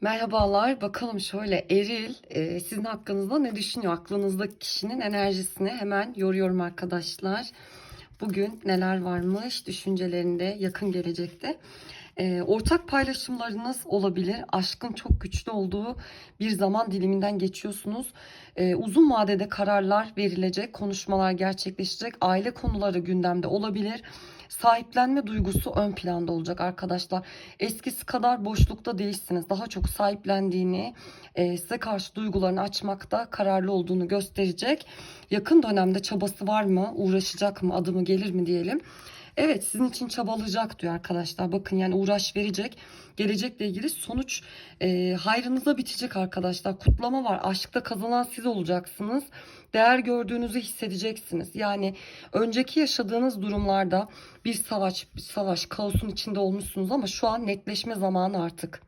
Merhabalar. Bakalım şöyle Eril e, sizin hakkınızda ne düşünüyor? Aklınızdaki kişinin enerjisini hemen yoruyorum arkadaşlar. Bugün neler varmış düşüncelerinde yakın gelecekte. E, ortak paylaşımlarınız olabilir. Aşkın çok güçlü olduğu bir zaman diliminden geçiyorsunuz. E, uzun vadede kararlar verilecek, konuşmalar gerçekleşecek, aile konuları gündemde olabilir. Sahiplenme duygusu ön planda olacak arkadaşlar. Eskisi kadar boşlukta değilsiniz. Daha çok sahiplendiğini, e, size karşı duygularını açmakta kararlı olduğunu gösterecek. Yakın dönemde çabası var mı? Uğraşacak mı? Adımı gelir mi diyelim. Evet sizin için çabalayacak diyor arkadaşlar. Bakın yani uğraş verecek. Gelecekle ilgili sonuç e, hayrınıza bitecek arkadaşlar. Kutlama var. Aşkta kazanan siz olacaksınız. Değer gördüğünüzü hissedeceksiniz. Yani önceki yaşadığınız durumlarda bir savaş, bir savaş, kaosun içinde olmuşsunuz ama şu an netleşme zamanı artık.